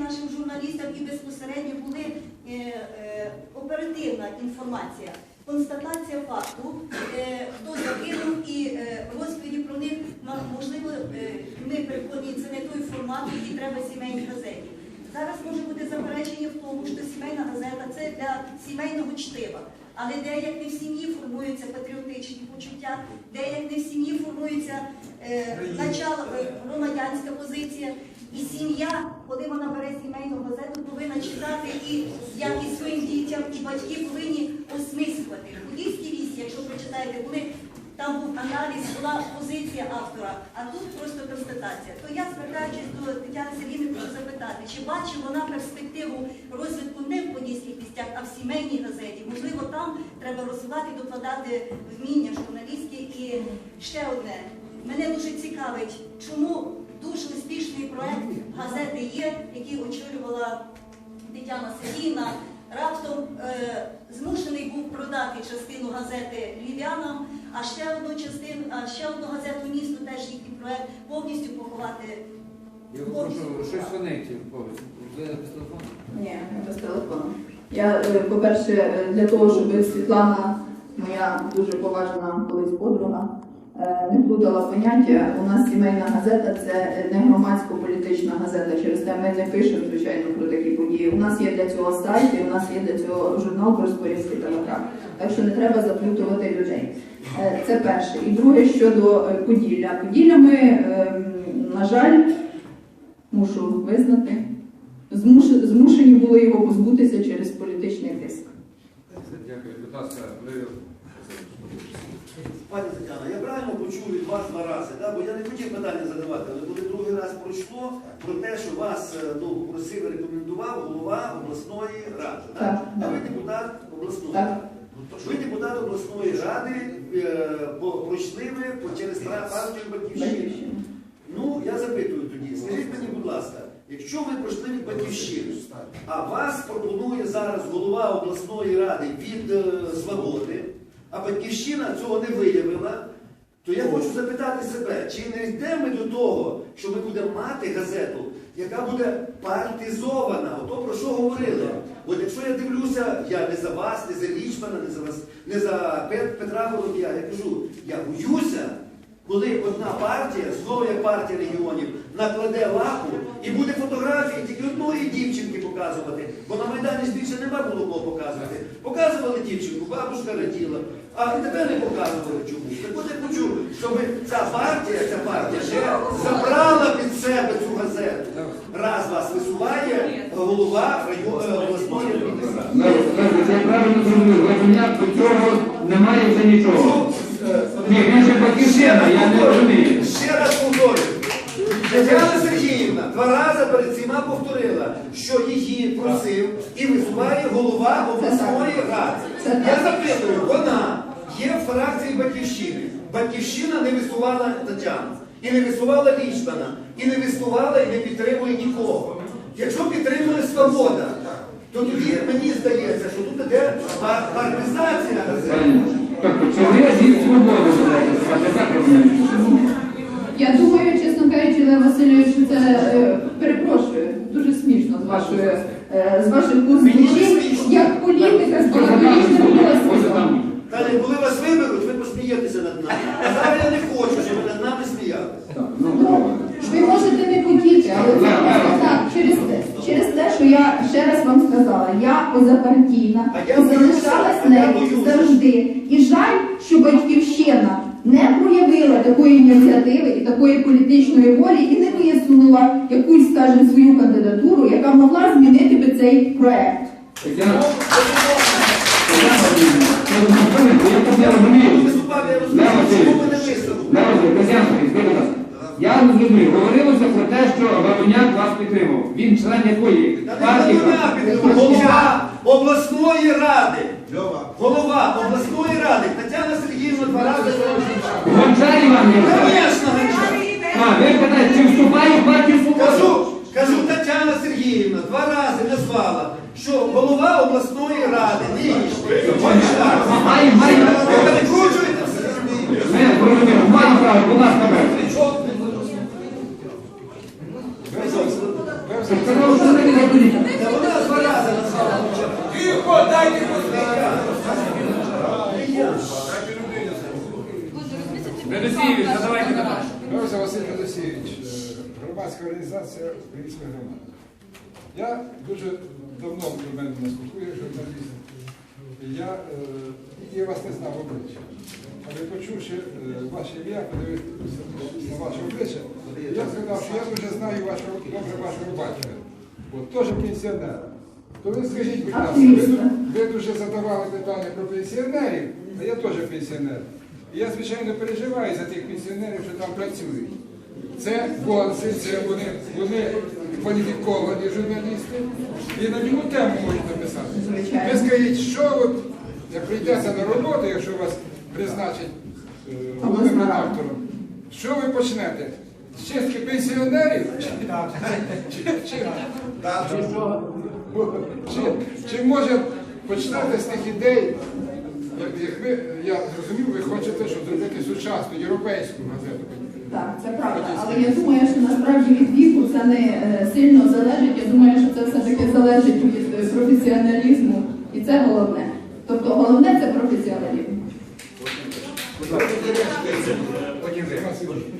нашим журналістам і безпосередньо були е, е, оперативна інформація. Констатація факту, е, хто загинув і е, розповіді про них, можливо, ми переконані, це не той формат, який треба сімейній газеті. Зараз може бути заперечення в тому, що сімейна газета це для сімейного чтива. Але де як не в сім'ї формуються патріотичні почуття, де як не в сім'ї формується е, начало, е, громадянська позиція. І сім'я, коли вона бере сімейну газету, повинна читати і як і своїм дітям, і батьки повинні осмислювати. В Подільській вісі, якщо прочитаєте, коли там був аналіз, була позиція автора, а тут просто констатація. То я звертаючись до Тетяни Сергійни, хочу запитати, чи бачить вона перспективу розвитку не в подільських місцях, а в сімейній газеті? Можливо, там треба розвивати, докладати вміння журналістські. І ще одне. Мене дуже цікавить, чому дуже успішний проект газети є, який очолювала Тетяна Сергійна, раптом е, змушений був продати частину газети львів'янам, а ще одну частину, а ще одну газету місту, теж їхній проект, повністю поховати. Я прошу, щось. Ви без телефону? Ні, не без телефону. Я, е, по-перше, для того, щоб Світлана, моя дуже поважна колись подруга, не плутала поняття. У нас сімейна газета це не громадсько-політична газета. Через те ми не пишемо, звичайно, про такі події. У нас є для цього сайт, і у нас є для цього журнал про Спорівський телеграф. Так що не треба заплутувати людей. Е, Це перше. І друге щодо е, Поділля. Поділля ми, ем, на жаль, мушу визнати, змушені були його позбутися через політичний тиск. Дякую. Будь ласка, ви Пані Тетяна, я правильно почув від вас два рази, да? бо я не хотів питання задавати, але коли другий раз пройшло про те, що вас е, ну, просив, рекомендував голова обласної ради. Да? Так, А ви депутат обласної Так. ради. Ви депутат обласної ради, е, по- пройшли ви по- через партію Батьківщини. Ну, я запитую тоді, скажіть мені, будь ласка, якщо ви пройшли від батьківщини, а вас пропонує зараз голова обласної ради від е, свободи, а батьківщина цього не виявила, то я хочу запитати себе, чи не йдемо ми до того, що ми будемо мати газету, яка буде партизована, ото про що говорили. От якщо я дивлюся, я не за вас, не за Лічмана, не за вас, не за Петра Вороб'я, я кажу, я боюся, коли одна партія, знову як партія регіонів, накладе лапу і буде фотографії тільки одної дівчинки показувати, бо на Майдані більше нема було кого показувати. Показували дівчинку, бабушка раділа, а тебе не показували чомусь. Так от я хочу, щоб ця партія, ця партія ще забрала під себе цю газету. Раз вас висуває голова обласної адміністрації. Я правильно зрозумів, Левеняк до цього немає вже нічого. Ні, він же батьківщина, я не розумію. Ще раз повторюю. Два рази перед цими повторила, що її просив і висуває голова обласної ради. Я запитую, вона є в фракції Батьківщини. Батьківщина не висувала Тетяну, і не висувала Лічмана, і не висувала, і не підтримує нікого. Якщо підтримує свобода, то тоді мені здається, що тут іде газети. Тобто, це. Я думаю, чесно кажучи, Лев Васильович, що це е, перепрошую, дуже смішно з вашої е, з звучить, смішно. як політика з може досвідом. Далі, коли вас виберуть, ви посмієтеся над нами. А зараз я не хочу, щоб ви над нами сміялися. Ну, Ну, ви можете не хотіти, але це просто так, через те, через те, що я ще раз вам сказала, я позапартійна, А я і боюся, залишалась а я нею боюся. завжди. І жаль, що батьківщина не проявила такої ініціативи і такої політичної волі і не висунула якусь, скажімо, свою кандидатуру, яка могла змінити би цей проект. Я розумію. я говорилося про те, що Вавиняк вас підтримав. Він член якої партії? голова, обласної ради. Голова обласної ради. Тетяна Сергіївна два рази. Гончар Іван Ярославович. А, ви питаєте, чи вступає в партію свободи? Кажу, кажу, Тетяна Сергіївна два рази назвала, що голова обласної ради, не Гончар. Має, має. Ви перекручуєте все. Ми зрозуміли, має право, будь ласка, ви. Це сказав, що це не відповідь. Та вона два рази назвала. Тихо, дайте Задавайте Василь Федосійович, громадська організація Українська громада. Я дуже давно до мене наскокує журналіст. Я, е, я вас не знав обличчя. Але почувши е, ваше ім'я, подивився на ваше обличчя, я сказав, що я дуже знаю вашого, добре вашого батька. От, теж пенсіонер. То ви скажіть, будь ласка, ви, ви дуже задавали питання про пенсіонерів, а я теж пенсіонер. І я, звичайно, переживаю за тих пенсіонерів, що там працюють. Це бонси, це вони, вони кваліфіковані журналісти. І на ньому тему можуть написати. Ви скажіть, що от, як прийдеться на роботу, якщо вас призначать е, головним редактором, що ви почнете? З чистки пенсіонерів? Чи може почнете з тих ідей, як, ви, я зрозумів, ви хочете, щоб зробити сучасну європейську газету. Так, це правда. Але я думаю, що насправді від віку це не е, сильно залежить. Я думаю, що це все-таки залежить від е, професіоналізму. І це головне. Тобто головне це професіоналізм.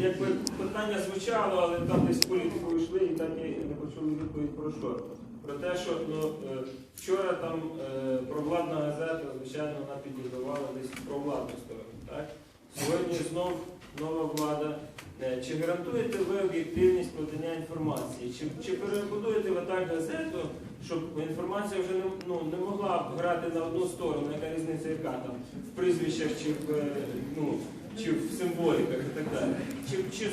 Якби питання звучало, але там десь політику йшли і так і не почули відповідь про що. Про те, що ну, е, вчора там е, провладна газета, звичайно, вона підігравала десь про владну сторону. Так? Сьогодні знов нова влада. Е, Чи гарантуєте ви об'єктивність подання інформації? Чи, чи перебудуєте ви так газету, щоб інформація вже не, ну, не могла грати на одну сторону, яка різниця яка там в прізвищах чи в, ну, чи в символіках і так далі? Чи, чи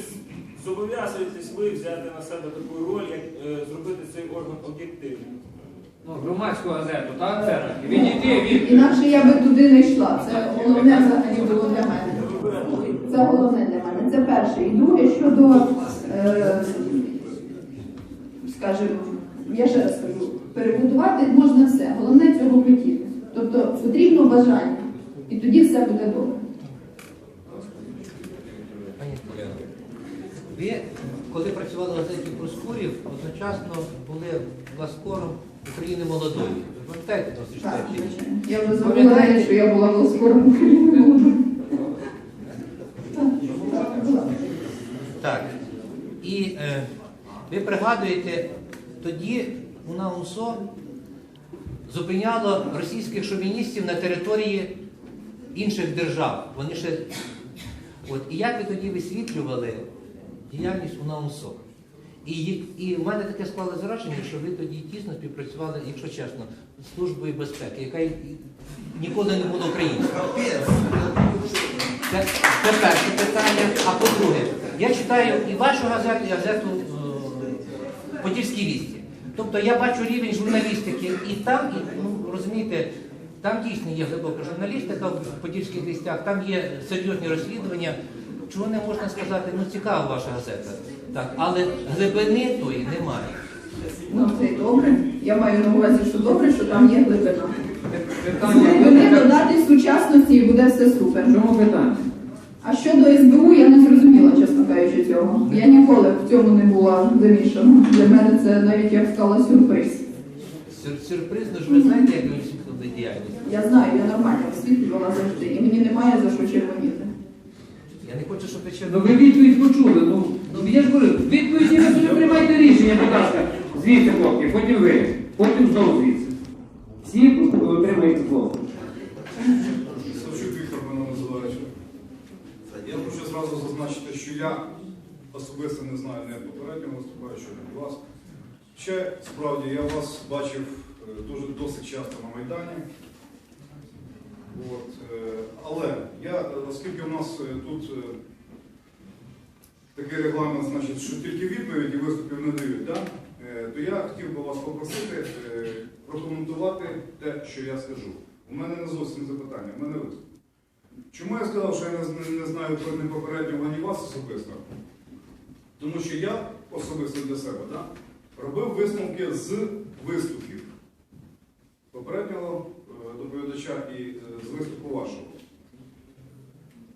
зобов'язуєтесь ви взяти на себе таку роль, як е, зробити цей орган об'єктивним? Ну, громадську газету, так? Це так. Відійти від... Інакше я би туди не йшла. Це головне взагалі було для мене. Це головне для мене. Це перше. І друге щодо, е, скажімо, я ще раз кажу, перебудувати можна все. Головне цього хотіти. Тобто потрібно бажання. І тоді все буде добре. Пані Уляно, ви, коли працювали в газеті Проскурів, одночасно були власкором України молодої. Ви пам'ятаєте досить Так, такі? Я вже забула, що я була в скорому України. Була. Так. І е, ви пригадуєте, тоді УНАУНСО зупиняло російських шовіністів на території інших держав. Вони ще... От, і як ви тоді висвітлювали діяльність УНАУНСО? І, і в мене таке склалося враження, що ви тоді тісно співпрацювали, якщо чесно, з службою безпеки, яка ніколи не була українською. Це, перше питання. А по-друге, я читаю і вашу газету, і газету е, Подільські вісті. Тобто я бачу рівень журналістики і там, і, ну, розумієте, там дійсно є глибока журналістика в Подільських вістях, там є серйозні розслідування. Чого не можна сказати, ну цікава ваша газета. Так, але глибини тої немає. Ну, це й добре. Я маю на увазі, що добре, що там є глибина. Вони додати сучасності і буде все супер. Чому питання? А щодо СБУ, я не зрозуміла, чесно кажучи, цього. Я ніколи в цьому не була замішана. Для мене це навіть я б сказала сюрприз. Сюр- Сюрпризно ж ви знаєте, як ви діяльність. Я знаю, я нормально освітлювала завжди, і мені немає за що червоніти. Я не хочу, щоб ви ще Ну ви відповідь почули. Ну, ну я ж говорю, відповіді ви собі приймайте рішення, будь ласка. Звідси, хлопці, потім ви, потім знову звідси. Всі отримають слово. Савчук Віктор мене називають. Я хочу зразу зазначити, що я особисто не знаю не попереднього виступаючого, не вас. Ще справді я вас бачив е, дуже досить часто на Майдані. От, е, але я, е, оскільки у нас е, тут е, такий регламент, значить, що тільки відповіді виступів не дають, да? Е, то я хотів би вас попросити е, прокоментувати те, що я скажу. У мене не зовсім запитання, у мене виступ. Чому я сказав, що я не, не знаю про не попереднього ані вас особисто? Тому що я особисто для себе да, робив висновки з виступів попереднього е, доповідача і е, з виступу вашого.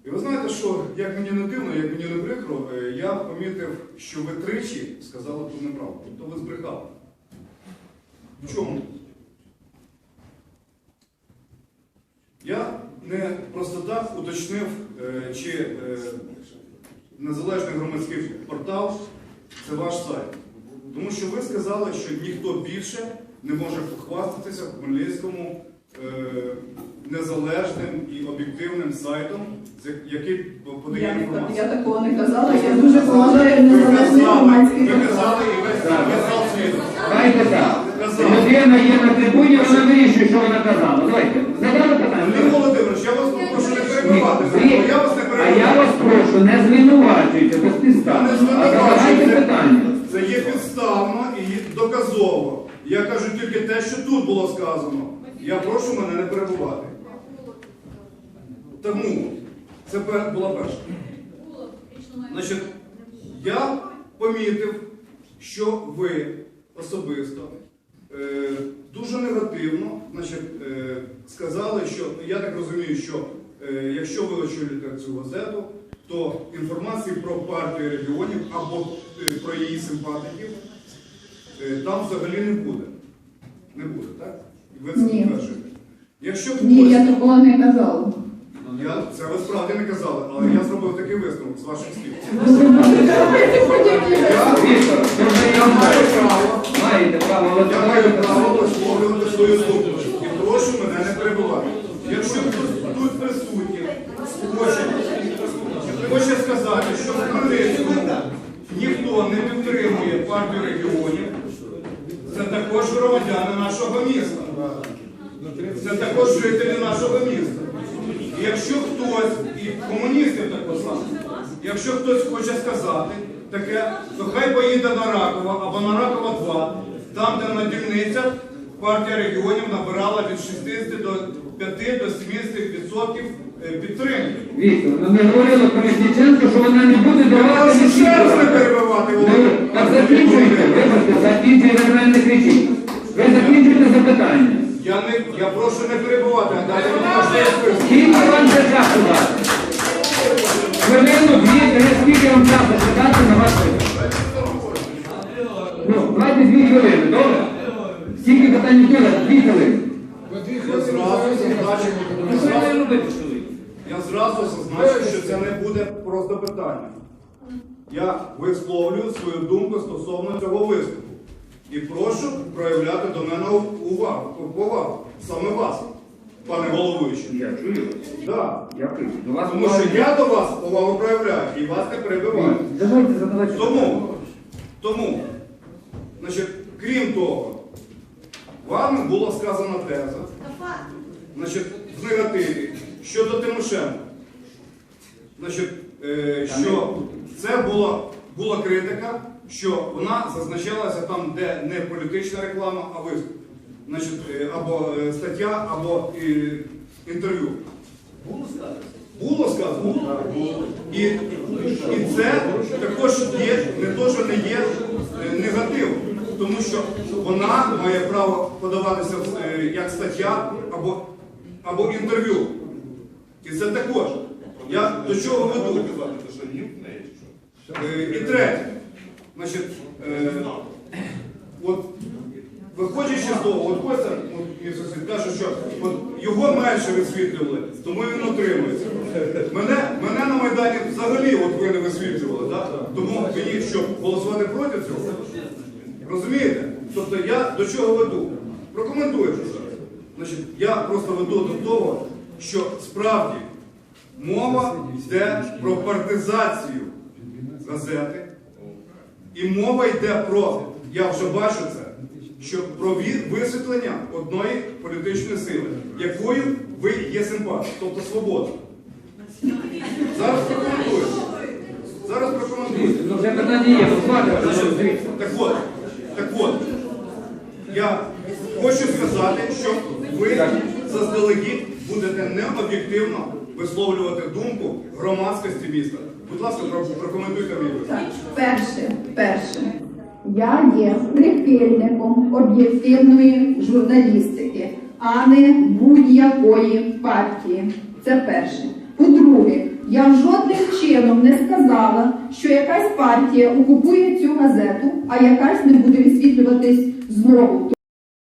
І ви знаєте, що як мені не дивно, як мені не прикро, е, я помітив, що ви тричі сказали ту неправду. Тобто ви збрехали. В чому? Я не просто так уточнив, е, чи незалежний громадський портал це ваш сайт. Тому що ви сказали, що ніхто більше не може похвастатися в Хмельницькому незалежним і об'єктивним сайтом, який подає інформацію. я такого не казала, я дуже поважаю незалежний громадський Ви казали і весь зал світу. Давайте так. Людина є на трибуні, вона вирішує, що вона казала. Давайте. Задали. Володимирович, я вас прошу не перебивати. Ні, Я вас не А перебиваю. я вас прошу, не звинувачуйте без Я не А задавайте питання. Це є підставно і доказово. Я кажу тільки те, що тут було сказано. Я прошу мене не перебувати. Тому це була перша. Значить, я помітив, що ви особисто е, дуже негативно значить, е, сказали, що я так розумію, що е, якщо ви очолюєте цю газету, то інформації про партію регіонів або е, про її симпатиків там взагалі не буде. Не буде, так? Ви це підтверджуєте. Якщо хтось, Ні, я такого не казала. я, це ви справді не казали, але я зробив такий висновок з ваших слів. Я маю маю право Маєте право, Я маю право висловлювати свою думку. І прошу мене не перебувати. Якщо хтось тут присутній хоче, хоче сказати, що в Хмельницькому ніхто не підтримує партію регіонів, також громадяни нашого міста. Це також жителі нашого міста. І якщо хтось, і комуністів також само, якщо хтось хоче сказати таке, то хай поїде на Ракова або на Ракова 2, там, де на дільницях партія регіонів набирала від 60 до 5 до 70 відсотків е, підтримки. Віктор, ну не говорила Колесніченко, що вона не буде давати ще раз не перебивати Володимир. Так закінчуйте, вибачте, закінчуйте, ви мене не кричіть. Ви закінчуйте запитання. Я, не, я прошу не перебувати, а далі мені можливість виступити. Скільки вам ще часу дати? Хвилину, дві, три, скільки вам часу ще дати на ваш виступ? Ну, давайте дві хвилини, добре? Скільки питань хотіли? Дві хвилини. Я зразу зазначив, Ну, що ви робите, чоловік? Я зразу зазначив, що це не буде просто питання. Я висловлюю свою думку стосовно цього виступу. І прошу проявляти до мене увагу, повагу. Саме вас, пане головуючий. Я чую вас. Да. Я чую. До вас Тому що я до вас повагу проявляю і вас не перебиваю. Давайте задавайте. Тому, тому, значить, крім того, вами була сказана теза, значить, в негативі щодо Тимошенко. Значить, е, що це була, була критика, що вона зазначалася там, де не політична реклама, а виступ. Значить, е, або е, стаття, або е, інтерв'ю. Було сказано? Було сказано? І, і це також є, не то, що не є е, негатив, тому що вона має право подаватися е, як стаття або, або інтерв'ю. І це також. Я до чого веду? Е, І третє. Значить, е, от виходячи з того, от Костя от, каже, що от його менше висвітлювали, тому він утримується. Мене, мене на Майдані взагалі от ви не висвітлювали, да? тому мені що, голосувати проти цього? Розумієте? Тобто я до чого веду? Прокоментуйте зараз. Значить, я просто веду до того, що справді мова йде про партизацію газети. І мова йде про, я вже бачу це, що про ві- висвітлення одної політичної сили, якою ви є симпатик, тобто свобода. Зараз прокоментую. Зараз прокоментую. Ну, дивіться. Так от, так от, я хочу сказати, що ви заздалегідь будете необ'єктивно висловлювати думку громадськості міста. Будь ласка, прокоментуйте мій перше, перше. Я є прихильником об'єктивної журналістики, а не будь-якої партії. Це перше. По-друге, я жодним чином не сказала, що якась партія окупує цю газету, а якась не буде висвітлюватись знову.